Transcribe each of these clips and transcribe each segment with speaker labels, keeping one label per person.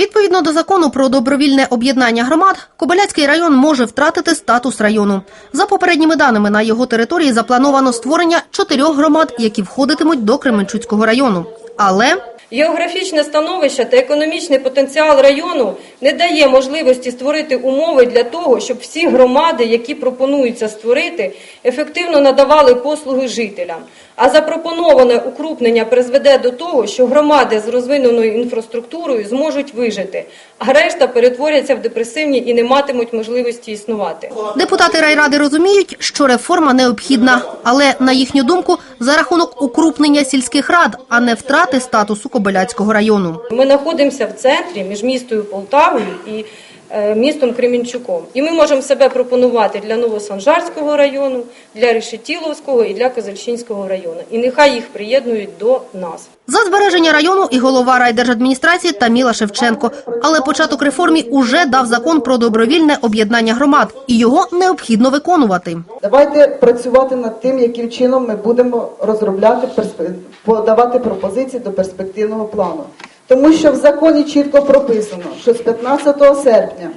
Speaker 1: Відповідно до закону про добровільне об'єднання громад, Кобиляцький район може втратити статус району. За попередніми даними, на його території заплановано створення чотирьох громад, які входитимуть до Кременчуцького району. Але
Speaker 2: Географічне становище та економічний потенціал району не дає можливості створити умови для того, щоб всі громади, які пропонуються створити, ефективно надавали послуги жителям. А запропоноване укрупнення призведе до того, що громади з розвиненою інфраструктурою зможуть вижити, а решта перетворяться в депресивні і не матимуть можливості існувати.
Speaker 1: депутати райради розуміють, що реформа необхідна, але на їхню думку, за рахунок укрупнення сільських рад, а не втрати статусу Кобиляцького району.
Speaker 2: Ми знаходимося в центрі між містою Полтавою і містом Кременчуком. І ми можемо себе пропонувати для Новосанжарського району, для Решетіловського і для Козельщинського району. І нехай їх приєднують до нас.
Speaker 1: За збереження району і голова райдержадміністрації Таміла Шевченко. Але початок реформі уже дав закон про добровільне об'єднання громад, і його необхідно виконувати.
Speaker 3: Давайте працювати над тим, яким чином ми будемо розробляти подавати пропозиції до перспективного плану. Тому що в законі чітко прописано, що з 15 серпня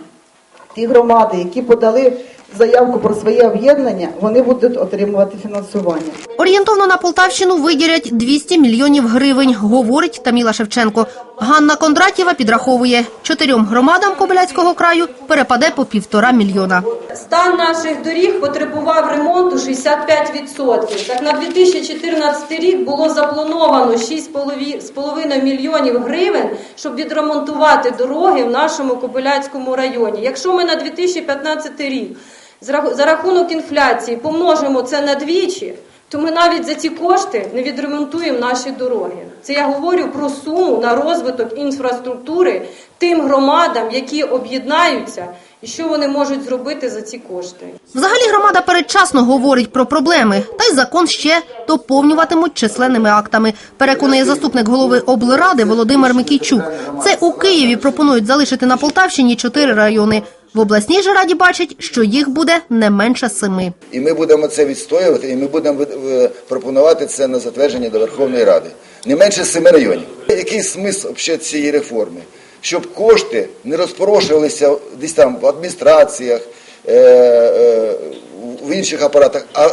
Speaker 3: ті громади, які подали заявку про своє об'єднання, вони будуть отримувати фінансування.
Speaker 1: Орієнтовно на Полтавщину виділять 200 мільйонів гривень, говорить Таміла Шевченко. Ганна Кондратєва підраховує, чотирьом громадам Кобиляцького краю перепаде по півтора мільйона.
Speaker 2: Стан наших доріг потребував ремонту 65%. Так на 2014 рік було заплановано 6,5 мільйонів гривень, щоб відремонтувати дороги в нашому Кобиляцькому районі. Якщо ми на 2015 рік за рах- за рахунок інфляції помножимо це на двічі, то ми навіть за ці кошти не відремонтуємо наші дороги. Це я говорю про суму на розвиток інфраструктури тим громадам, які об'єднаються, і що вони можуть зробити за ці кошти.
Speaker 1: Взагалі громада передчасно говорить про проблеми, та й закон ще доповнюватимуть численними актами. Переконує заступник голови облради Володимир Микійчук. Це у Києві пропонують залишити на Полтавщині чотири райони. В обласній же раді бачать, що їх буде не менше семи.
Speaker 4: І ми будемо це відстоювати, і ми будемо е, пропонувати це на затвердження до Верховної Ради. Не менше семи районів. Який смисл взагалі цієї реформи? Щоб кошти не розпорошувалися десь там в адміністраціях, е, е, в інших апаратах, а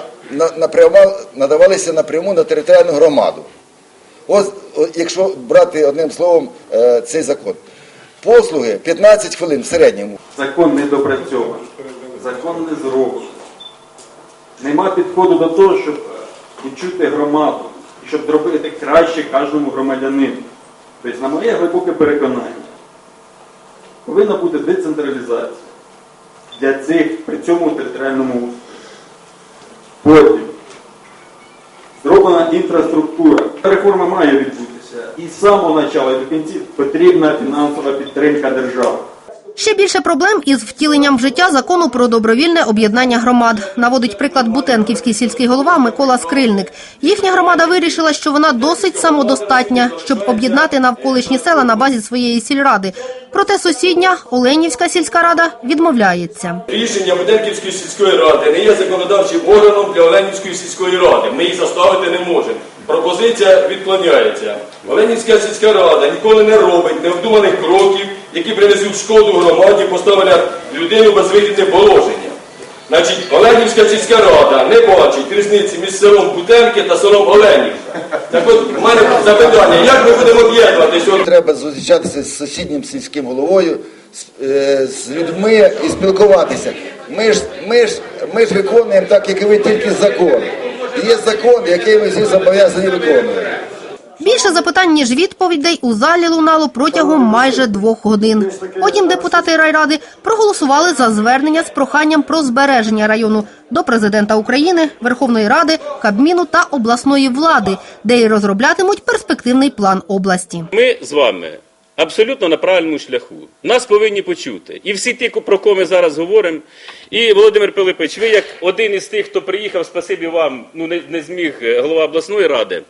Speaker 4: надавалися напряму на територіальну громаду. Ось, якщо брати одним словом е, цей закон. Послуги 15 хвилин в середньому.
Speaker 5: Закон не допрацьований, закон не зроблений. Нема підходу до того, щоб відчути громаду, щоб зробити краще кожному громадянину. Тобто, на моє глибоке переконання, повинна бути децентралізація для цих при цьому територіальному. Потім зроблена інфраструктура. Реформа має відбутися. І з самого початку і до кінців потрібна фінансова підтримка держави.
Speaker 1: Ще більше проблем із втіленням в життя закону про добровільне об'єднання громад. Наводить приклад Бутенківський сільський голова Микола Скрильник. Їхня громада вирішила, що вона досить самодостатня, щоб об'єднати навколишні села на базі своєї сільради. Проте сусідня Оленівська сільська рада відмовляється.
Speaker 6: Рішення Буденківської сільської ради не є законодавчим органом для Оленівської сільської ради. Ми їх заставити не можемо. Пропозиція відклоняється. Оленівська сільська рада ніколи не робить невдуманих кроків, які принесуть шкоду громаді, поставлять людину без вихідне положення. Значить, Оленівська сільська рада не бачить різниці між селом Бутенки та селом Оленівка. Так от, у мене запитання, як ми будемо об'єднуватися?
Speaker 4: Треба зустрічатися з сусіднім сільським головою, з, е, з людьми і спілкуватися. Ми ж, ми, ж, ми ж виконуємо так, як і ви тільки закон. І Є закон, який ми всі зобов'язані виконувати.
Speaker 1: Більше запитань, ніж відповідей у залі лунало протягом майже двох годин. Потім депутати райради проголосували за звернення з проханням про збереження району до президента України, Верховної Ради, Кабміну та обласної влади, де й розроблятимуть перспективний план області.
Speaker 7: Ми з вами абсолютно на правильному шляху. Нас повинні почути. І всі ті, про кого ми зараз говоримо. І Володимир Пилипович, ви як один із тих, хто приїхав, спасибі вам, ну не, не зміг е, голова обласної ради.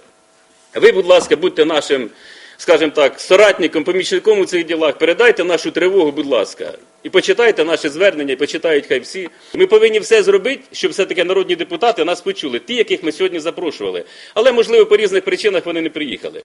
Speaker 7: Ви, будь ласка, будьте нашим, скажімо так, соратником, помічником у цих ділах. Передайте нашу тривогу, будь ласка. І почитайте наше звернення, і почитають хай всі. Ми повинні все зробити, щоб все-таки народні депутати нас почули, ті, яких ми сьогодні запрошували. Але, можливо, по різних причинах вони не приїхали.